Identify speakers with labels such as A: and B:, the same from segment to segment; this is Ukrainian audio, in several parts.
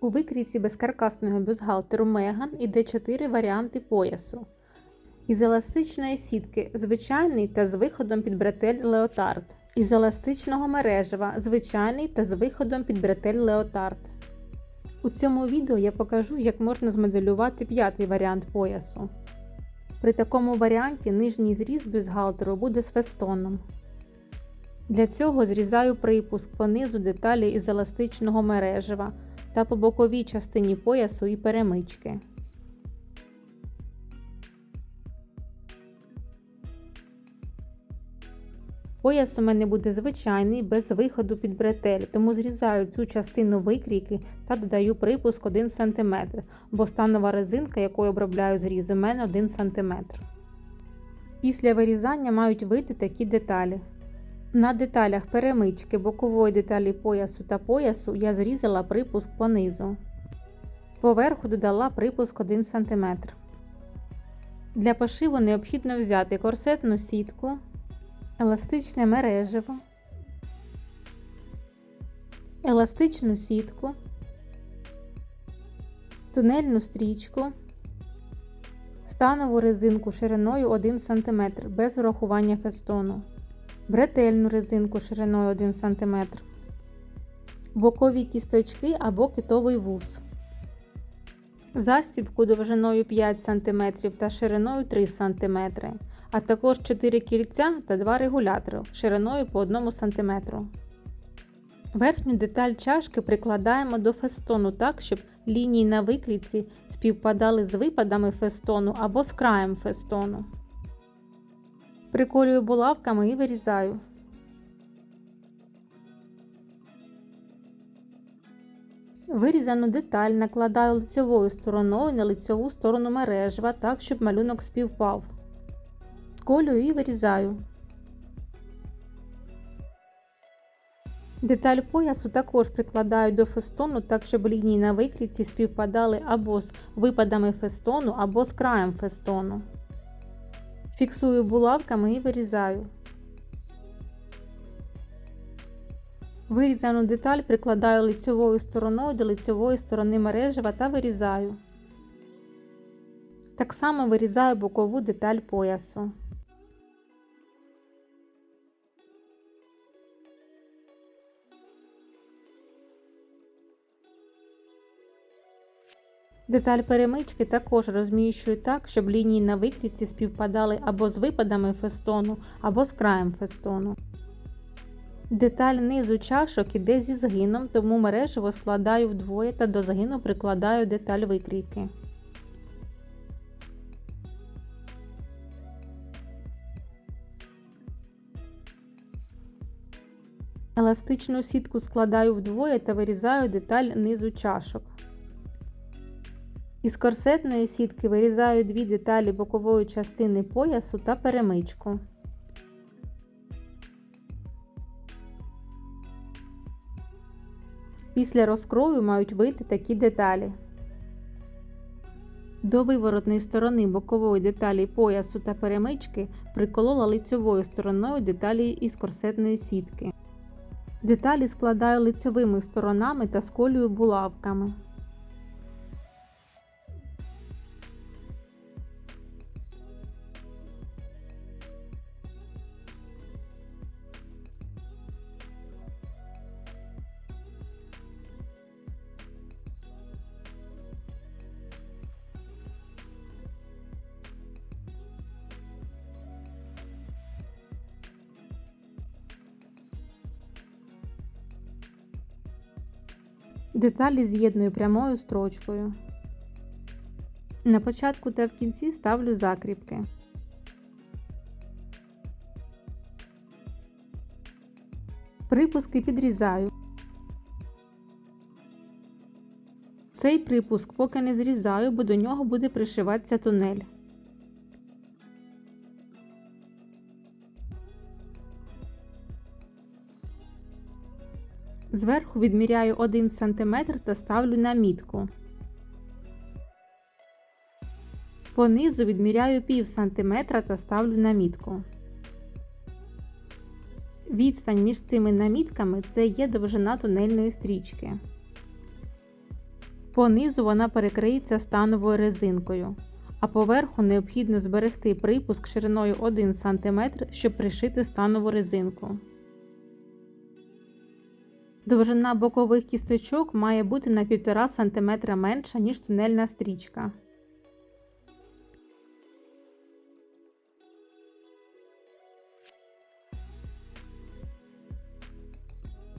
A: У викрійці безкаркасного бюстгальтеру Меган іде 4 варіанти поясу. Із еластичної сітки звичайний та з виходом під бретель леотард. Із еластичного мережева звичайний та з виходом під бретель леотард. У цьому відео я покажу, як можна змоделювати п'ятий варіант поясу. При такому варіанті нижній зріз бюстгальтеру буде з фестоном. Для цього зрізаю припуск по низу деталі із еластичного мережева та по боковій частині поясу і перемички. Пояс у мене буде звичайний, без виходу під бретель, тому зрізаю цю частину викрійки та додаю припуск 1 см, бо станова резинка, якою обробляю зріз, у мене 1 см. Після вирізання мають вийти такі деталі. На деталях перемички бокової деталі поясу та поясу я зрізала припуск понизу. Поверху додала припуск 1 см. Для пошиву необхідно взяти корсетну сітку, еластичне мережево, еластичну сітку, тунельну стрічку, станову резинку шириною 1 см без врахування фестону бретельну резинку шириною 1 см, бокові кісточки або китовий вус, застібку довжиною 5 см та шириною 3 см, а також 4 кільця та 2 регулятори шириною по 1 см. Верхню деталь чашки прикладаємо до фестону так, щоб лінії на викрійці співпадали з випадами фестону або з краєм фестону. Приколюю булавками і вирізаю. Вирізану деталь накладаю лицьовою стороною на лицьову сторону мережева так, щоб малюнок співпав. Сколюю і вирізаю. Деталь поясу також прикладаю до фестону так, щоб лінії на викрійці співпадали або з випадами фестону, або з краєм фестону. Фіксую булавками і вирізаю. Вирізану деталь прикладаю лицьовою стороною до лицьової сторони мережева та вирізаю. Так само вирізаю бокову деталь поясу. Деталь перемички також розміщую так, щоб лінії на викрійці співпадали або з випадами фестону, або з краєм фестону. Деталь низу чашок іде зі згином, тому мережево складаю вдвоє та до згину прикладаю деталь викрійки. Еластичну сітку складаю вдвоє та вирізаю деталь низу чашок. Із корсетної сітки вирізаю дві деталі бокової частини поясу та перемичку. Після розкрою мають вийти такі деталі. До виворотної сторони бокової деталі поясу та перемички приколола лицьовою стороною деталі із корсетної сітки. Деталі складаю лицьовими сторонами та сколюю булавками. Деталі з'єдную прямою строчкою. На початку та в кінці ставлю закріпки. Припуски підрізаю. Цей припуск поки не зрізаю, бо до нього буде пришиватися тунель. Зверху відміряю 1 см та ставлю на мітку. Понизу відміряю пів сантиметра та ставлю на мітку. Відстань між цими намітками це є довжина тунельної стрічки. Понизу вона перекриється становою резинкою, а поверху необхідно зберегти припуск шириною 1 см, щоб пришити станову резинку. Довжина бокових кісточок має бути на 1,5 см менша, ніж тунельна стрічка.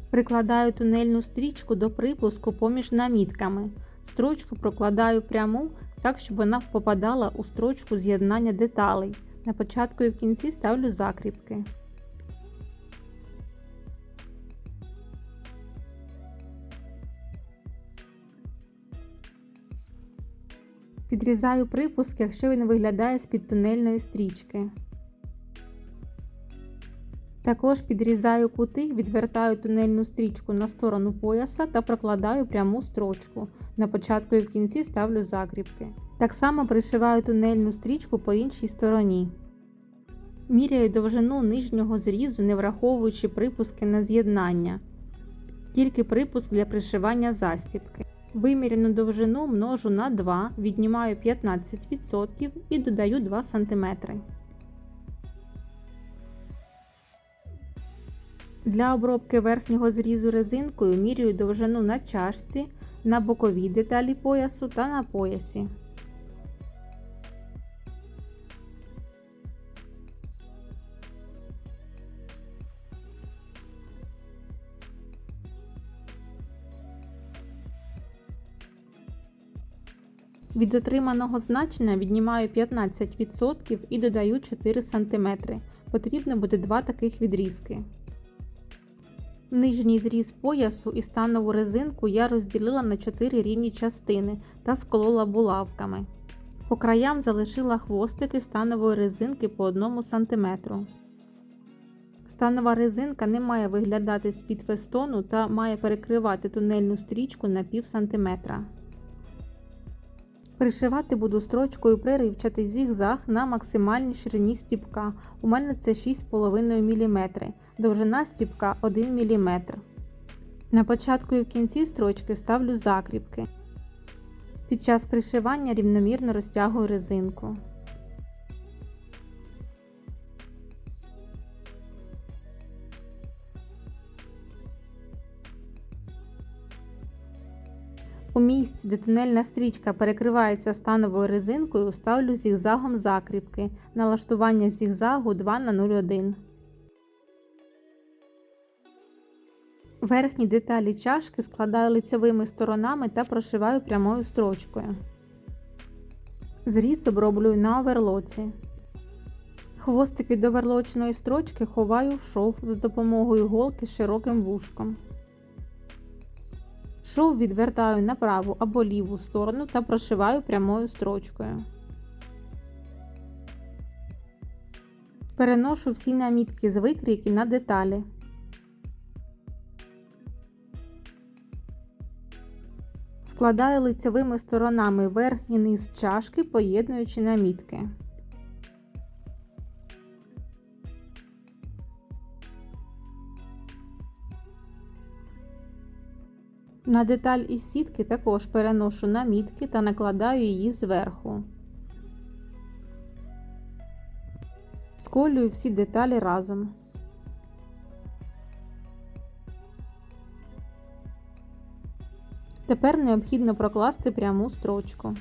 A: Прикладаю тунельну стрічку до припуску поміж намітками. Строчку прокладаю пряму так, щоб вона попадала у строчку з'єднання деталей. На початку і в кінці ставлю закріпки. Підрізаю припуск, якщо він виглядає з-під тунельної стрічки. Також підрізаю кути, відвертаю тунельну стрічку на сторону пояса та прокладаю пряму строчку. На початку і в кінці ставлю закріпки. Так само пришиваю тунельну стрічку по іншій стороні. Міряю довжину нижнього зрізу, не враховуючи припуски на з'єднання, тільки припуск для пришивання застібки. Виміряну довжину множу на 2, віднімаю 15% і додаю 2 см. Для обробки верхнього зрізу резинкою міряю довжину на чашці, на боковій деталі поясу та на поясі. Від отриманого значення віднімаю 15% і додаю 4 см. Потрібно буде два таких відрізки. Нижній зріз поясу і станову резинку я розділила на 4 рівні частини та сколола булавками. По краям залишила хвостики станової резинки по 1 см. Станова резинка не має виглядати з-під фестону та має перекривати тунельну стрічку на пів сантиметра. Пришивати буду строчкою приривчатий зігзаг на максимальній ширині стіпка. У мене це 6,5 мм, довжина стіпка 1 мм. На початку і в кінці строчки ставлю закріпки. Під час пришивання рівномірно розтягую резинку. У місці, де тунельна стрічка перекривається становою резинкою, ставлю зігзагом закріпки. Налаштування зігзагу 2 на 0,1. Верхні деталі чашки складаю лицьовими сторонами та прошиваю прямою строчкою. Зріз оброблюю на оверлоці. Хвостик від оверлочної строчки ховаю в шов за допомогою голки з широким вушком. Шов відвертаю на праву або ліву сторону та прошиваю прямою строчкою. Переношу всі намітки з викрійки на деталі. Складаю лицевими сторонами верх і низ чашки, поєднуючи намітки. На деталь із сітки також переношу намітки та накладаю її зверху. Сколюю всі деталі разом. Тепер необхідно прокласти пряму строчку.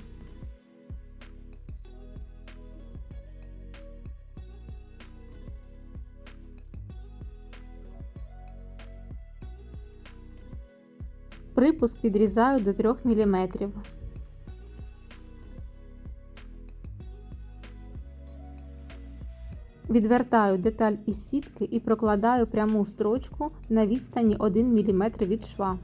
A: Припуск підрізаю до 3 мм. Відвертаю деталь із сітки і прокладаю пряму строчку на відстані 1 мм від шва.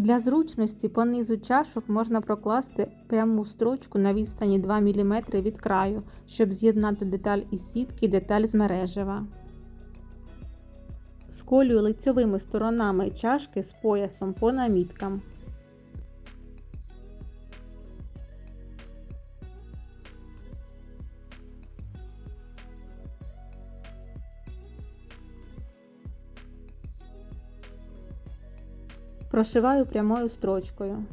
A: Для зручності по низу чашок можна прокласти пряму строчку на відстані 2 мм від краю, щоб з'єднати деталь із сітки деталь з мережева. Сколюю лицьовими сторонами чашки з поясом по наміткам. Прошиваю прямою строчкою.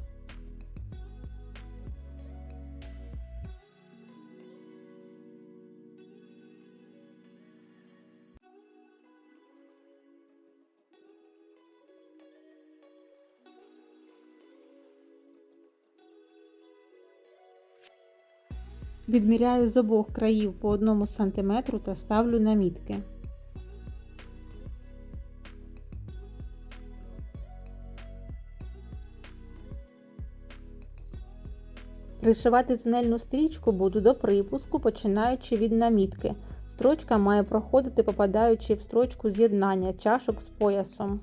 A: Відміряю з обох країв по 1 см та ставлю намітки. Пришивати тунельну стрічку буду до припуску, починаючи від намітки. Строчка має проходити, попадаючи в строчку з'єднання чашок з поясом.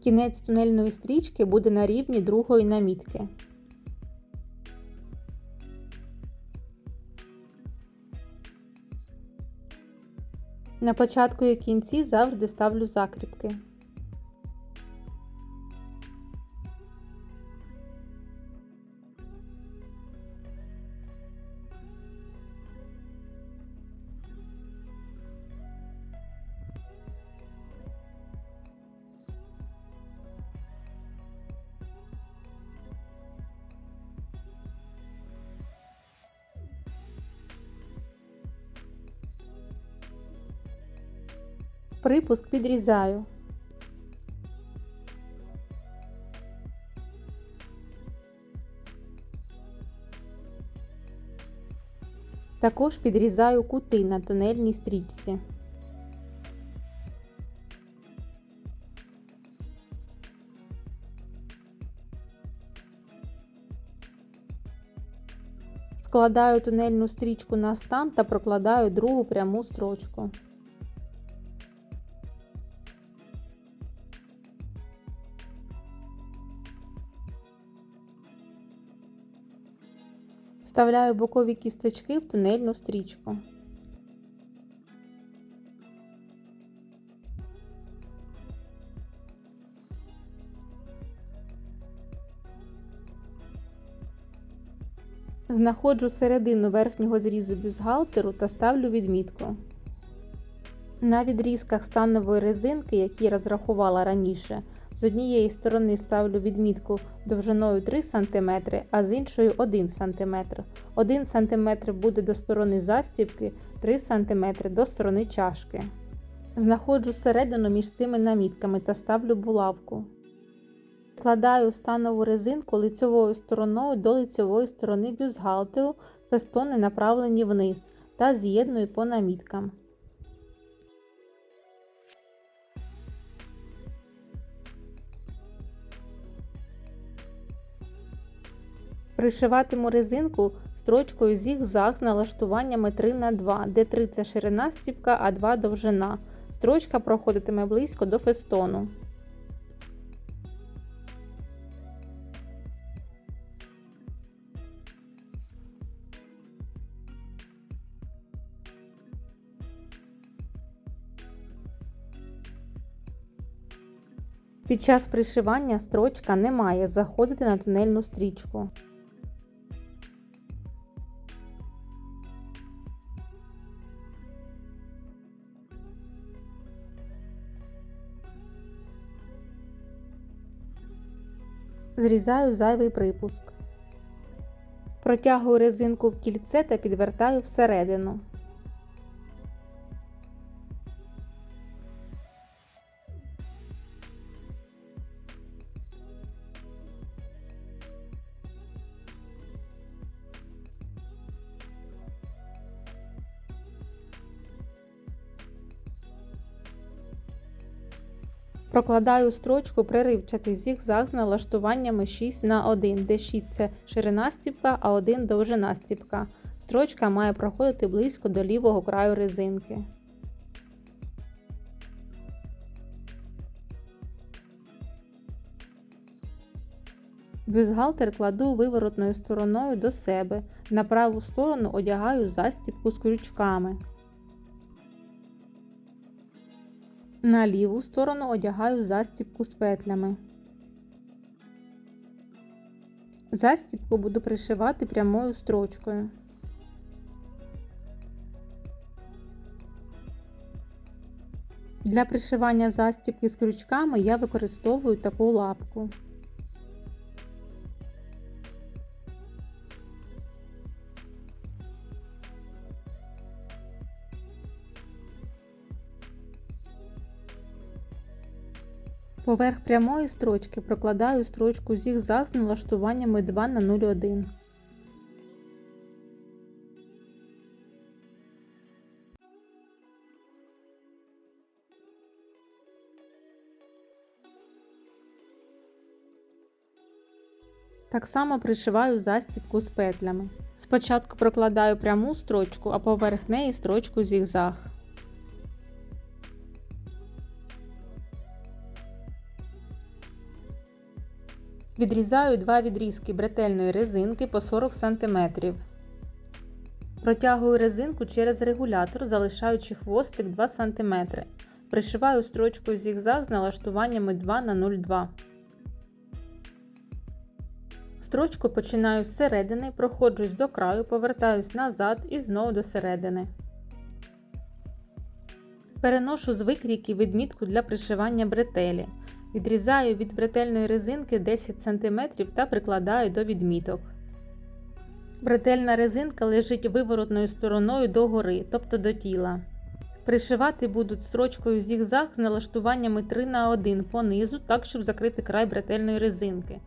A: Кінець тунельної стрічки буде на рівні другої намітки. На початку і кінці завжди ставлю закріпки. Припуск підрізаю. Також підрізаю кути на тунельній стрічці. Вкладаю тунельну стрічку на стан та прокладаю другу пряму строчку. Вставляю бокові кісточки в тунельну стрічку. Знаходжу середину верхнього зрізу бюстгальтеру та ставлю відмітку. На відрізках станової резинки, які розрахувала раніше, з однієї сторони ставлю відмітку довжиною 3 см, а з іншої 1 см. 1 см буде до сторони застібки, 3 см до сторони чашки. Знаходжу середину між цими намітками та ставлю булавку. Вкладаю станову резинку лицьовою стороною до лицьової сторони бюстгальтеру, фестони направлені вниз та з'єдную по наміткам. Пришиватиму резинку строчкою зігзаг з налаштуваннями 3 на 2 де 3 це ширина стіпка, а 2 довжина. Строчка проходитиме близько до фестону. Під час пришивання строчка не має заходити на тунельну стрічку. Зрізаю зайвий припуск. Протягую резинку в кільце та підвертаю всередину. Прокладаю строчку приривчатий зігзаг з налаштуваннями 6 на 1, де 6 це ширина стіпка, а 1 довжина стіпка. Строчка має проходити близько до лівого краю резинки. Бюстгальтер кладу виворотною стороною до себе. На праву сторону одягаю застібку з крючками. На ліву сторону одягаю застібку з петлями. Застібку буду пришивати прямою строчкою. Для пришивання застібки з крючками я використовую таку лапку. Поверх прямої строчки прокладаю строчку зігзаг з налаштуваннями 2 на 0,1. Так само пришиваю застібку з петлями. Спочатку прокладаю пряму строчку, а поверх неї строчку зігзаг. Відрізаю два відрізки бретельної резинки по 40 см. Протягую резинку через регулятор, залишаючи хвостик 2 см. Пришиваю строчкою зігзаг з налаштуваннями 2 на 0,2. Строчку починаю з середини, проходжусь до краю, повертаюсь назад і знову до середини. Переношу з викрійки відмітку для пришивання бретелі. Відрізаю від бретельної резинки 10 см та прикладаю до відміток. Бретельна резинка лежить виворотною стороною догори, тобто до тіла. Пришивати будуть строчкою зігзаг з налаштуваннями 3 на 1 по низу, так щоб закрити край бретельної резинки.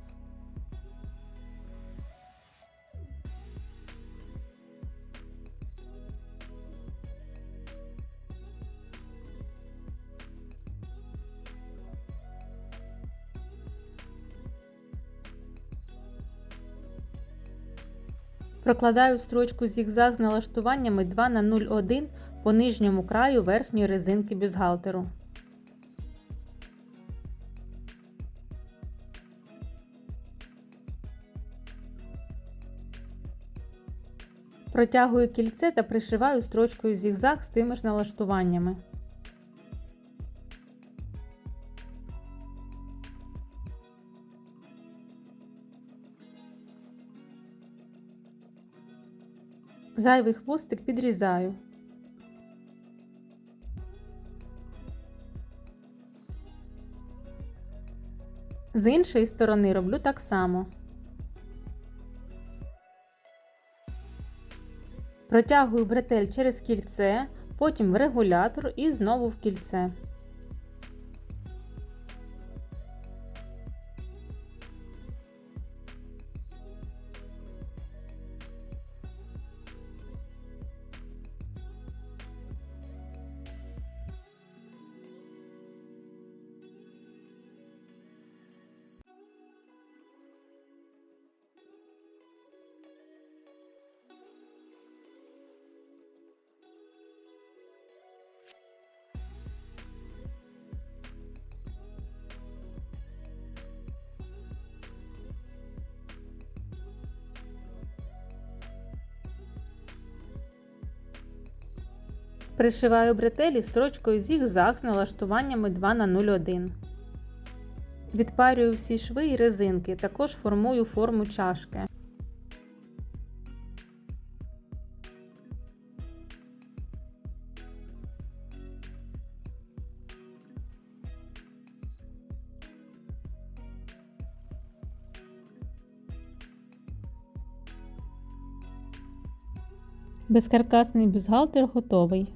A: Прокладаю строчку зігзаг з налаштуваннями 2 на 0,1 по нижньому краю верхньої резинки бюстгальтеру. Протягую кільце та пришиваю строчкою зігзаг з тими ж налаштуваннями. Зайвий хвостик підрізаю. З іншої сторони роблю так само. Протягую бретель через кільце, потім в регулятор і знову в кільце. Пришиваю бретелі строчкою зігзаг з налаштуваннями 2 на 0,1. Відпарюю всі шви і резинки, також формую форму чашки. Безкаркасний бюстгальтер готовий.